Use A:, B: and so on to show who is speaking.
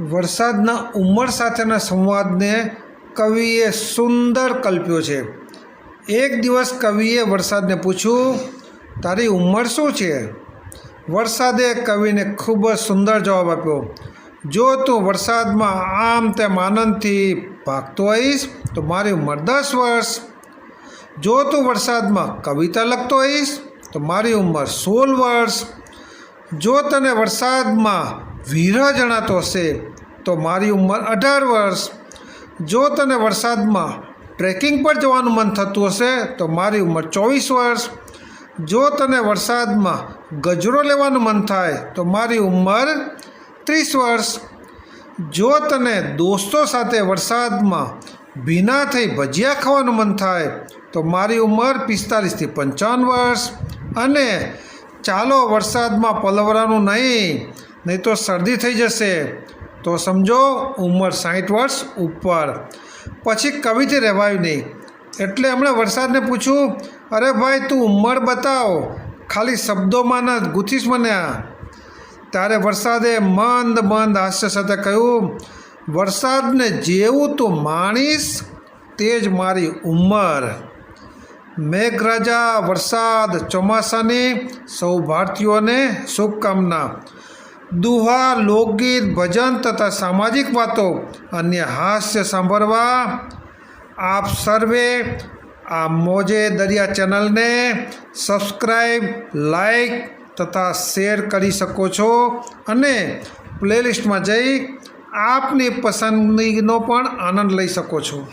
A: વરસાદના ઉંમર સાથેના સંવાદને કવિએ સુંદર કલ્પ્યો છે. એક દિવસ કવિએ વરસાદને પૂછ્યું, તારી ઉંમર શું છે? વરસાદે કવિને ખૂબ જ સુંદર જવાબ આપ્યો, જો તું વરસાદમાં આમ તેમ આનંદથી ભાગતો હોઈશ તો મારી ઉંમર દસ વર્ષ. જો તું વરસાદમાં કવિતા લખતો હોઈશ તો મારી ઉંમર સોળ વર્ષ. જો તને વરસાદમાં વીરા જણાતો હશે, તો મારી ઉંમર અઢાર વર્ષ. જો તને વરસાદમાં ટ્રેકિંગ પર જવાનું મન થતું હશે, તો મારી ઉંમર ચોવીસ વર્ષ. જો તને વરસાદમાં ગજરો લેવાનું મન થાય, તો મારી ઉંમર ત્રીસ વર્ષ. જો તને દોસ્તો સાથે વરસાદમાં ભીના થઈ ભજીયા ખાવાનું મન થાય, તો મારી ઉંમર પિસ્તાલીસથી પંચાવન વર્ષ. અને ચાલો વરસાદમાં પલવરાનું નહીં નહીં તો શરદી થઈ જશે. તો સમજો, ઉંમર સાઠ વર્ષ ઉપર. પછી કવિથી રહેવાયું નહીં. એટલે એમણે વરસાદને પૂછ્યું, અરે ભાઈ, તું ઉંમર બતાવ. ખાલી શબ્દોમાં ના ગૂંથીશ મને. આ ત્યારે વરસાદે મંદ મંદ હાસ્ય સાથે કહ્યું, વરસાદને જેવું તું માણીશ, તે જ મારી ઉંમર. મેઘરાજા વરસાદ ચોમાસાની સૌ ભારતીયોને શુભકામના. દુહા, લોકગીત, ભજન તથા સામાજિક વાતો અન્ય હાસ્ય સાંભળવા આપ સર્વે આ મોજે દરિયા ચેનલને સબસ્ક્રાઈબ લાઈક તથા શેર કરી શકો છો અને પ્લેલિસ્ટમાં જઈ આપની પસંદગીનો પણ આનંદ લઈ શકો છો.